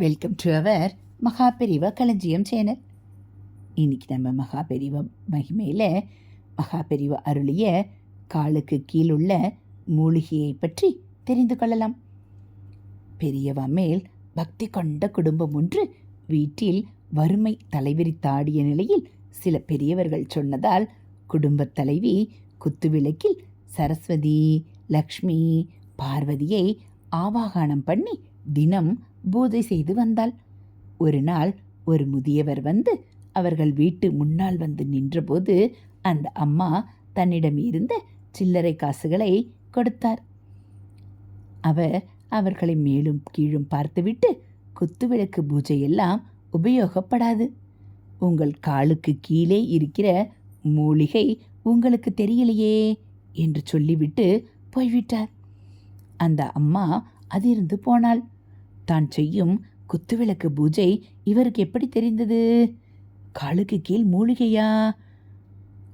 Welcome to our Maha Periyava களஞ்சியம் channel இன்னைக்கு நம்ம மகாபெரிவா மகிமையில் மகாபெரிவா அருளிய காலுக்கு கீழுள்ள மூலிகையை பற்றி தெரிந்து கொள்ளலாம். பெரியவா மேல் பக்தி கொண்ட குடும்பம் ஒன்று வீட்டில் வறுமை தலைவிரித்தாடிய நிலையில் சில பெரியவர்கள் சொன்னதால் குடும்பத் தலைவி குத்துவிளக்கில் சரஸ்வதி லக்ஷ்மி பார்வதியை ஆவாகானம் பண்ணி தினம் பூஜை செய்து வந்தாள். ஒரு நாள் ஒரு முதியவர் வந்து அவர்கள் வீட்டு முன்னால் வந்து நின்றபோது அந்த அம்மா தன்னிடம் இருந்த சில்லறை காசுகளை கொடுத்தார். அவர் அவர்களை மேலும் கீழும் பார்த்துவிட்டு குத்துவிளக்கு பூஜையெல்லாம் உபயோகப்படாது. உங்கள் காலுக்கு கீழே இருக்கிற மூலிகை உங்களுக்கு தெரியலையே என்று சொல்லிவிட்டு போய்விட்டார். அந்த அம்மா அதிர்ந்து போனாள். தான் செய்யும் குத்துவிளக்கு பூஜை இவருக்கு எப்படி தெரிந்தது? காலுக்கு கீழ் மூலிகையா?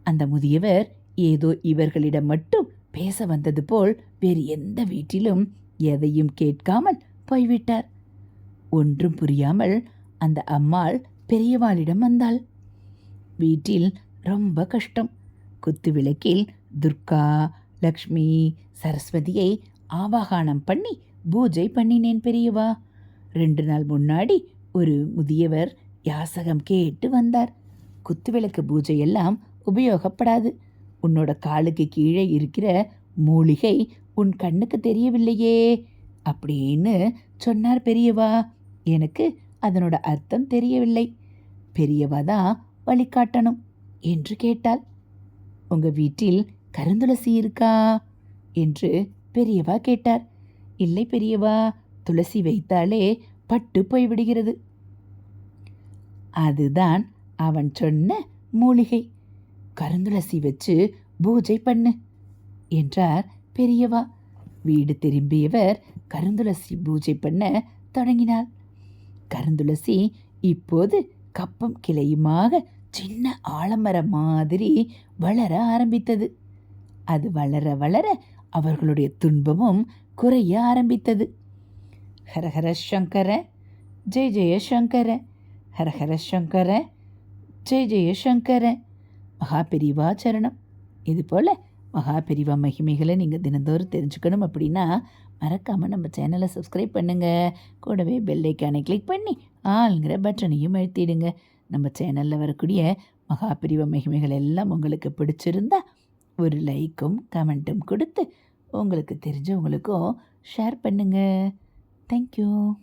அந்த முதியவர் ஏதோ இவர்களிடம் மட்டும் பேச வந்தது போல் வேறு எந்த வீட்டிலும் எதையும் கேட்காமல் போய்விட்டார். ஒன்றும் புரியாமல் அந்த அம்மாள் பெரியவாளிடம் வந்தாள். வீட்டில் ரொம்ப கஷ்டம். குத்து விளக்கில் துர்கா லக்ஷ்மி சரஸ்வதியை ஆவாகானம் பண்ணி பூஜை பண்ணினேன் பெரியவா. ரெண்டு நாள் முன்னாடி ஒரு முதியவர் யாசகம் கேட்டு வந்தார். குத்துவிளக்கு பூஜையெல்லாம் உபயோகப்படாது. உன்னோட காலுக்கு கீழே இருக்கிற மூலிகை உன் கண்ணுக்கு தெரியவில்லையே அப்படின்னு சொன்னார் பெரியவா. எனக்கு அதனோட அர்த்தம் தெரியவில்லை. பெரியவா தான் வழிகாட்டணும் என்று கேட்டாள். உங்கள் வீட்டில் கருந்துளசி இருக்கா? என்று பெரியவா கேட்டார். இல்லை பெரியவா துளசி வைத்தாலே பட்டு போய்விடுகிறது. அதுதான் அவன் சொன்ன மூலிகை. கருந்துளசி வச்சு பூஜை பண்ணு என்றார் பெரியவா. வீடு திரும்பியவர் கருந்துளசி பூஜை பண்ண தொடங்கினார் கருந்துளசி இப்போது கப்பம் கிளையுமாக சின்ன ஆலமரம் மாதிரி வளர ஆரம்பித்தது. அது வளர வளர அவர்களுடைய துன்பமும் குறைய ஆரம்பித்தது. ஹரஹர சங்கர ஜெய ஜெயசங்கர ஹரஹர சங்கர ஜெய ஜெய சங்கர மகாபெரிவா சரணம். இது போல் மகாபெரிவா மகிமைகளை நீங்கள் தினந்தோறும் தெரிஞ்சுக்கணும் அப்படின்னா மறக்காமல் நம்ம சேனலை சப்ஸ்கிரைப் பண்ணுங்கள் கூடவே பெல்லைக்கானை கிளிக் பண்ணி ஆளுங்கிற பட்டனையும் அழுத்திடுங்க. நம்ம சேனலில் வரக்கூடிய மகாபிரிவ மகிமைகள் எல்லாம் உங்களுக்கு பிடிச்சிருந்தா ஒரு லைக்கும் கமெண்ட்டும் கொடுத்து உங்களுக்கு தெரிஞ்சவங்களுக்கும் ஷேர் பண்ணுங்கள் Thank you.